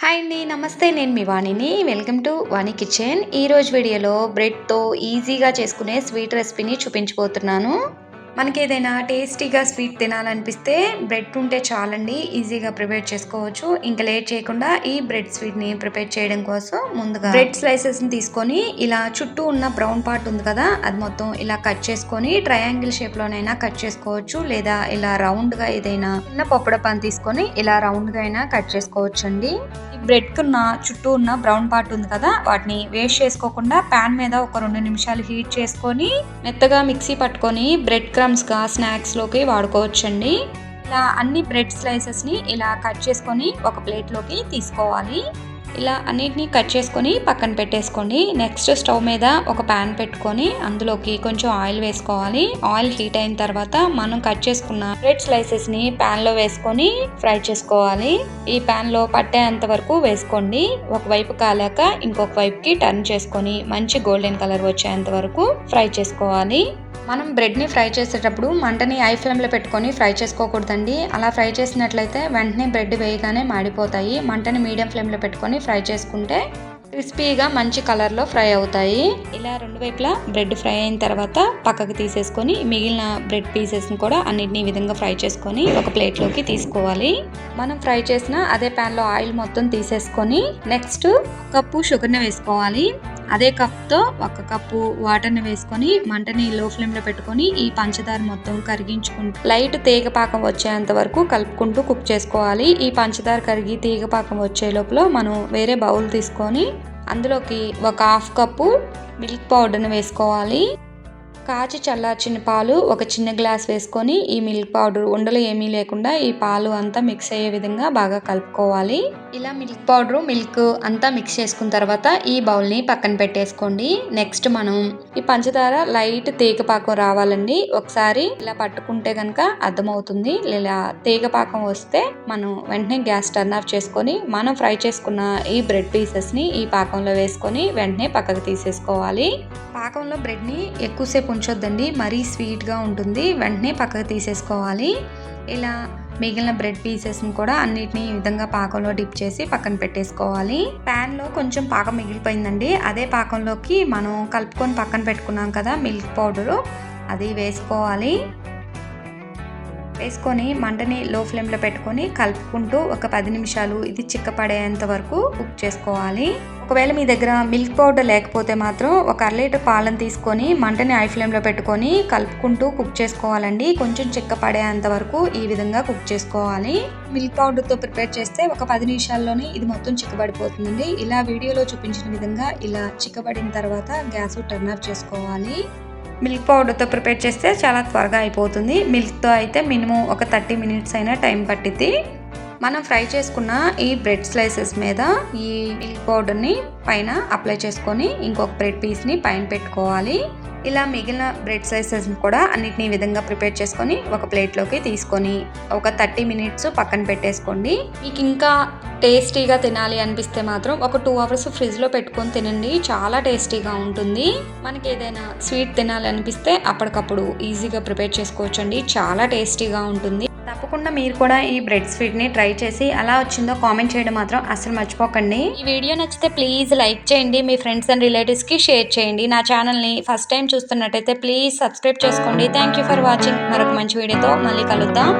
Hi అండి నమస్తే నేను మీ వాణిని. Welcome to Vani kitchen. ఈరోజు వీడియోలో బ్రెడ్తో ఈజీగా చేసుకునే స్వీట్ రెసిపీని చూపించబోతున్నాను. మనకి ఏదైనా టేస్టీగా స్వీట్ తినాలనిపిస్తే బ్రెడ్ ఉంటే చాలండి ఈజీగా ప్రిపేర్ చేసుకోవచ్చు. ఇంకా లేట్ చేయకుండా ఈ బ్రెడ్ స్వీట్ని ప్రిపేర్ చేయడం కోసం ముందుగా బ్రెడ్ స్లైసెస్ని తీసుకొని ఇలా చుట్టూ ఉన్న బ్రౌన్ పార్ట్ ఉంది కదా అది మొత్తం ఇలా కట్ చేసుకొని ట్రయాంగిల్ షేప్లోనైనా కట్ చేసుకోవచ్చు లేదా ఇలా రౌండ్గా ఏదైనా చిన్న పప్పుడ పని తీసుకొని ఇలా రౌండ్గా అయినా కట్ చేసుకోవచ్చు బ్రెడ్కి ఉన్న చుట్టూ ఉన్న బ్రౌన్ పార్ట్ ఉంది కదా వాటిని వేస్ట్ చేసుకోకుండా ప్యాన్ మీద ఒక రెండు నిమిషాలు హీట్ చేసుకొని మెత్తగా మిక్సీ పట్టుకొని బ్రెడ్ క్రమ్స్గా స్నాక్స్లోకి వాడుకోవచ్చండి. ఇలా అన్ని బ్రెడ్ స్లైసెస్ని ఇలా కట్ చేసుకొని ఒక ప్లేట్లోకి తీసుకోవాలి. ఇలా అన్నిటిని కట్ చేసుకొని పక్కన పెట్టేసుకోండి. నెక్స్ట్ స్టవ్ మీద ఒక ప్యాన్ పెట్టుకొని అందులోకి కొంచెం ఆయిల్ వేసుకోవాలి. ఆయిల్ హీట్ అయిన తర్వాత మనం కట్ చేసుకున్న బ్రెడ్ స్లైసెస్ని లో వేసుకొని ఫ్రై చేసుకోవాలి. ఈ ప్యాన్లో పట్టేంత వరకు వేసుకోండి. ఒకవైపు కాలాక ఇంకొక వైపుకి టర్న్ చేసుకొని మంచి గోల్డెన్ కలర్ వచ్చేంత వరకు ఫ్రై చేసుకోవాలి. మనం బ్రెడ్ని ఫ్రై చేసేటప్పుడు మంటని ఐ ఫ్లేమ్లో పెట్టుకొని ఫ్రై చేసుకోకూడదండి. అలా ఫ్రై చేసినట్లయితే వెంటనే బ్రెడ్ వేయగానే మాడిపోతాయి. మంటని మీడియం ఫ్లేమ్లో పెట్టుకొని ఫ్రై చేసుకుంటే క్రిస్పీగా మంచి కలర్లో ఫ్రై అవుతాయి. ఇలా రెండు వైపులా బ్రెడ్ ఫ్రై అయిన తర్వాత పక్కకు తీసేసుకొని మిగిలిన బ్రెడ్ పీసెస్ని కూడా అన్నిటిని విధంగా ఫ్రై చేసుకొని ఒక ప్లేట్లోకి తీసుకోవాలి. మనం ఫ్రై చేసిన అదే ప్యాన్లో ఆయిల్ మొత్తం తీసేసుకొని నెక్స్ట్ కప్పు షుగర్ని వేసుకోవాలి. అదే కప్తో ఒక కప్పు వాటర్ని వేసుకొని మంటని లో ఫ్లేమ్లో పెట్టుకొని ఈ పంచదార మొత్తం కరిగించుకుంటూ లైట్ తీగ పాకం వచ్చేంత వరకు కలుపుకుంటూ కుక్ చేసుకోవాలి. ఈ పంచదార కరిగి తీగ పాకం వచ్చే లోపల మనం వేరే బౌల్ తీసుకొని అందులోకి ఒక హాఫ్ కప్పు మిల్క్ పౌడర్ని వేసుకోవాలి. కాచి చల్లార్చిన పాలు ఒక చిన్న గ్లాస్ వేసుకొని ఈ మిల్క్ పౌడర్ ఉండలు ఏమీ లేకుండా ఈ పాలు అంతా మిక్స్ అయ్యే విధంగా బాగా కలుపుకోవాలి. ఇలా మిల్క్ పౌడర్ మిల్క్ అంతా మిక్స్ చేసుకున్న తర్వాత ఈ బౌల్ని పక్కన పెట్టేసుకోండి. నెక్స్ట్ మనం ఈ పంచదార లైట్ తీగ పాకం రావాలండి. ఒకసారి ఇలా పట్టుకుంటే కనుక అర్థమవుతుంది. ఇలా తీగపాకం వస్తే మనం వెంటనే గ్యాస్ టర్న్ ఆఫ్ చేసుకొని మనం ఫ్రై చేసుకున్న ఈ బ్రెడ్ పీసెస్ని ఈ పాకంలో వేసుకొని వెంటనే పక్కకు తీసేసుకోవాలి. పాకంలో బ్రెడ్ని ఎక్కువసేపు ఉంచొద్దండి. మరీ స్వీట్గా ఉంటుంది. వెంటనే పక్కకు తీసేసుకోవాలి. ఇలా మిగిలిన బ్రెడ్ పీసెస్ని కూడా అన్నిటిని ఈ విధంగా పాకంలో డిప్ చేసి పక్కన పెట్టేసుకోవాలి. ప్యాన్లో కొంచెం పాకం మిగిలిపోయిందండి. అదే పాకంలోకి మనం కలుపుకొని పక్కన పెట్టుకున్నాం కదా మిల్క్ పౌడరు అది వేసుకోవాలి. వేసుకొని మంటని లో ఫ్లేమ్లో పెట్టుకొని కలుపుకుంటూ ఒక పది నిమిషాలు ఇది చిక్కపడేంత వరకు కుక్ చేసుకోవాలి. ఒకవేళ మీ దగ్గర మిల్క్ పౌడర్ లేకపోతే మాత్రం ఒక అర లీటర్ పాలను తీసుకొని మంటని ఐ ఫ్లేమ్లో పెట్టుకొని కలుపుకుంటూ కుక్ చేసుకోవాలండి. కొంచెం చిక్క పడేంత వరకు ఈ విధంగా కుక్ చేసుకోవాలి. మిల్క్ పౌడర్తో ప్రిపేర్ చేస్తే ఒక పది నిమిషాల్లోనే ఇది మొత్తం చిక్కబడిపోతుందండి. ఇలా వీడియోలో చూపించిన విధంగా ఇలా చిక్కబడిన తర్వాత గ్యాస్ టర్న్ ఆఫ్ చేసుకోవాలి. మిల్క్ పౌడర్తో ప్రిపేర్ చేస్తే చాలా త్వరగా అయిపోతుంది. మిల్క్తో అయితే మినిమం ఒక థర్టీ మినిట్స్ అయినా టైం పట్టిద్ది. మనం ఫ్రై చేసుకున్న ఈ బ్రెడ్ స్లైసెస్ మీద ఈ మిల్క్ పౌడర్ని పైన అప్లై చేసుకొని ఇంకొక బ్రెడ్ పీస్ని పైన పెట్టుకోవాలి. ఇలా మిగిలిన బ్రెడ్ స్లైసెస్ కూడా అన్నిటిని ఈ విధంగా ప్రిపేర్ చేసుకొని ఒక ప్లేట్లోకి తీసుకొని ఒక థర్టీ మినిట్స్ పక్కన పెట్టేసుకోండి. మీకు ఇంకా టేస్టీగా తినాలి అనిపిస్తే మాత్రం ఒక టూ అవర్స్ ఫ్రిడ్జ్లో పెట్టుకొని తినండి. చాలా టేస్టీగా ఉంటుంది. మనకి ఏదైనా స్వీట్ తినాలి అనిపిస్తే అప్పటికప్పుడు ఈజీగా ప్రిపేర్ చేసుకోవచ్చండి. చాలా టేస్టీగా ఉంటుంది. తప్పకుండా మీరు కూడా ఈ బ్రెడ్ స్వీట్ని ట్రై చేసి ఎలా వచ్చిందో కామెంట్ చేయడం మాత్రం అసలు మర్చిపోకండి. ఈ వీడియో నచ్చితే ప్లీజ్ లైక్ చేయండి మీ ఫ్రెండ్స్ అండ్ రిలేటివ్స్కి షేర్ చేయండి. నా ఛానల్ని ఫస్ట్ టైం చూస్తున్నట్టయితే ప్లీజ్ సబ్స్క్రైబ్ చేసుకోండి. థ్యాంక్ యూ ఫర్ వాచింగ్ మరొక మంచి వీడియోతో మళ్ళీ కలుద్దాం.